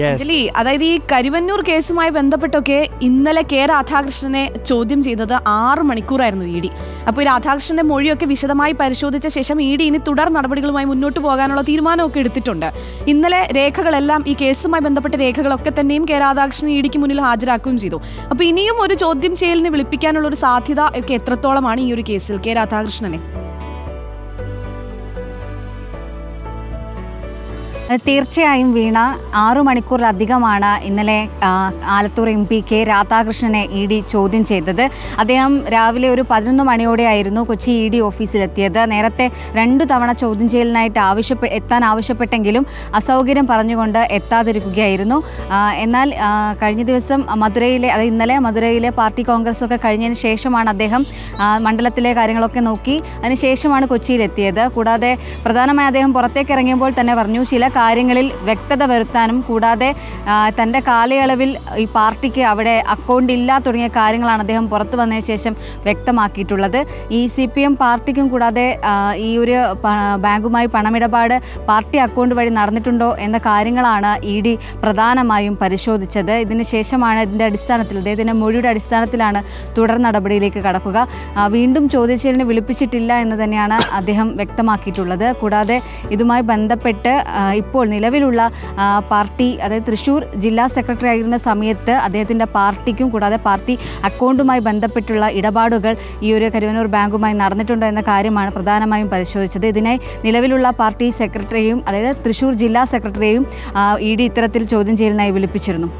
അഞ്ജലി അതായത് ഈ കരുവന്നൂർ കേസുമായി ബന്ധപ്പെട്ടൊക്കെ ഇന്നലെ കെ രാധാകൃഷ്ണനെ ചോദ്യം ചെയ്തത് ആറ് മണിക്കൂറായിരുന്നു ഇ ഡി. അപ്പോൾ ഈ രാധാകൃഷ്ണന്റെ മൊഴിയൊക്കെ വിശദമായി പരിശോധിച്ച ശേഷം ഇ ഡി ഇനി തുടർ നടപടികളുമായി മുന്നോട്ട് പോകാനുള്ള തീരുമാനമൊക്കെ എടുത്തിട്ടുണ്ട്. ഇന്നലെ രേഖകളെല്ലാം ഈ കേസുമായി ബന്ധപ്പെട്ട രേഖകളൊക്കെ തന്നെയും കെ രാധാകൃഷ്ണൻ ഇ ഡിക്ക് മുന്നിൽ ഹാജരാക്കുകയും ചെയ്തു. അപ്പോൾ ഇനിയും ഒരു ചോദ്യം ചെയ്യലിന് വിളിപ്പിക്കാനുള്ള ഒരു സാധ്യത ഒക്കെ എത്രത്തോളമാണ് ഈ ഒരു കേസിൽ കെ രാധാകൃഷ്ണനെ? തീർച്ചയായും വീണ ആറു മണിക്കൂറിലധികമാണ് ഇന്നലെ ആലത്തൂർ എം പി കെ രാധാകൃഷ്ണനെ ഇ ഡി ചോദ്യം ചെയ്തത്. അദ്ദേഹം രാവിലെ ഒരു പതിനൊന്ന് മണിയോടെയായിരുന്നു കൊച്ചി ഇ ഡി ഓഫീസിലെത്തിയത്. നേരത്തെ രണ്ടു തവണ ചോദ്യം ചെയ്യലിനായിട്ട് ആവശ്യപ്പെ എത്താൻ ആവശ്യപ്പെട്ടെങ്കിലും അസൗകര്യം പറഞ്ഞുകൊണ്ട് എത്താതിരിക്കുകയായിരുന്നു. എന്നാൽ കഴിഞ്ഞ ദിവസം മധുരയിലെ അതായത് ഇന്നലെ മധുരയിലെ പാർട്ടി കോൺഗ്രസ് ഒക്കെ കഴിഞ്ഞതിന് ശേഷമാണ് അദ്ദേഹം മണ്ഡലത്തിലെ കാര്യങ്ങളൊക്കെ നോക്കി. അതിനുശേഷമാണ് കൊച്ചിയിലെത്തിയത്. കൂടാതെ പ്രധാനമായി അദ്ദേഹം പുറത്തേക്ക് ഇറങ്ങിയപ്പോൾ തന്നെ പറഞ്ഞു ചില കാര്യങ്ങളിൽ വ്യക്തത വരുത്താനും കൂടാതെ തന്റെ കാലയളവിൽ ഈ പാർട്ടിക്ക് അവിടെ അക്കൗണ്ട് ഇല്ല തുടങ്ങിയ കാര്യങ്ങളാണ് അദ്ദേഹം പുറത്തു വന്നതിന് ശേഷം വ്യക്തമാക്കിയിട്ടുള്ളത്. ഈ സി പി എം പാർട്ടിക്കും കൂടാതെ ഈ ഒരു ബാങ്കുമായി പണമിടപാട് പാർട്ടി അക്കൗണ്ട് വഴി നടന്നിട്ടുണ്ടോ എന്ന കാര്യങ്ങളാണ് ഇ ഡി പ്രധാനമായും പരിശോധിച്ചത്. ഇതിന് ശേഷമാണ് ഇതിന്റെ അടിസ്ഥാനത്തിൽ അദ്ദേഹത്തിന്റെ മൊഴിയുടെ അടിസ്ഥാനത്തിലാണ് തുടർ നടപടിയിലേക്ക് കടക്കുക. വീണ്ടും ചോദ്യചേരലിന് വിളിപ്പിച്ചിട്ടില്ല എന്ന് തന്നെയാണ് അദ്ദേഹം വ്യക്തമാക്കിയിട്ടുള്ളത്. കൂടാതെ ഇതുമായി ബന്ധപ്പെട്ട് ഇപ്പോൾ നിലവിലുള്ള പാർട്ടി അതായത് തൃശ്ശൂർ ജില്ലാ സെക്രട്ടറി ആയിരുന്ന സമയത്ത് അദ്ദേഹത്തിന്റെ പാർട്ടിക്കും കൂടാതെ പാർട്ടി അക്കൗണ്ടുമായി ബന്ധപ്പെട്ടുള്ള ഇടപാടുകൾ ഈ ഒരു കരുവനൂർ ബാങ്കുമായി നടന്നിട്ടുണ്ടോ എന്ന കാര്യമാണ് പ്രധാനമായും പരിശോധിച്ചത്. ഇതിനായി നിലവിലുള്ള പാർട്ടി സെക്രട്ടറിയും അതായത് തൃശ്ശൂർ ജില്ലാ സെക്രട്ടറിയെയും ഇ ഡി ഇത്തരത്തിൽ ചോദ്യം ചെയ്യലിനായി വിളിപ്പിച്ചിരുന്നു.